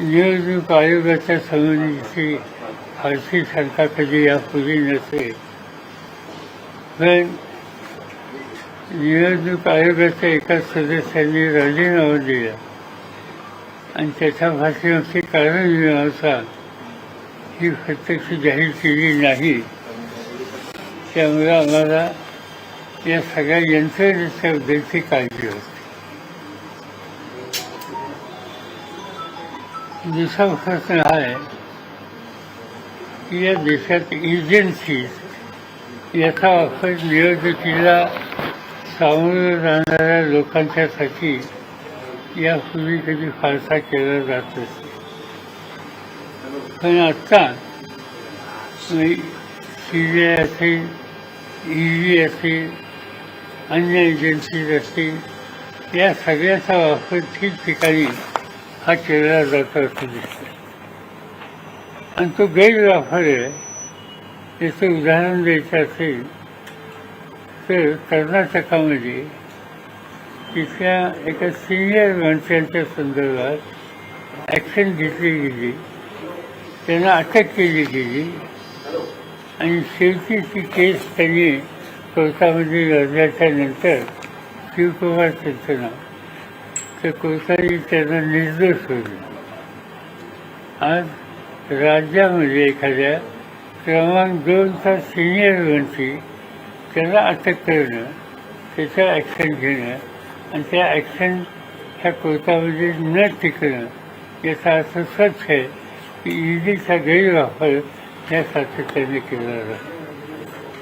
निवडणूक आयोगाच्या समितीची फारशी शंका कधी यापूर्वी नसेल पण निवडणूक आयोगाच्या एका सदस्याने राजीनामा दिला. आणि त्याच्या भाषणाची कारण म्हणजे मीमांसा ही प्रत्यक्ष जाहीर केली नाही. त्यामुळे आम्हाला या सगळ्या यंत्रणेच्याबद्दलची काळजी होती. दुसरा प्रश्न आहे. की या देशात एजन्सीज याचा वापर निवडणुकीला सामोरं जाणाऱ्या लोकांच्यासाठी यापूर्वी कधी फारसा केला जात असे पण आत्ता सी बी आय असेल ई डी असेल अन्य एजन्सीज असतील या सगळ्याचा वापर ठिकठिकाणी हा केला जात असं दिसतं. आणि तो गैरवापर आहे. याचं उदाहरण द्यायचं असेल तर कर्नाटकामध्ये तिथल्या एका सिनियर माणसांच्या संदर्भात ॲक्शन घेतली गेली. त्यांना अटक केली गेली. आणि शेवटी ती केस त्यांनी कोर्टामध्ये लढल्याच्या नंतर शिवकुमार त्यांचं नाव तर कोर्टाने त्यांना निर्दोष होईल आज राज्यामध्ये एखाद्या क्रमांक दोनचा सिनियर मंत्री त्याला अटक करणं त्याचं ॲक्शन घेणं आणि त्या ॲक्शन ह्या कोर्टामध्ये न टिकणं याचा अर्थ सच आहे की ईडीचा गैरवापर या सातत्याने केला जातो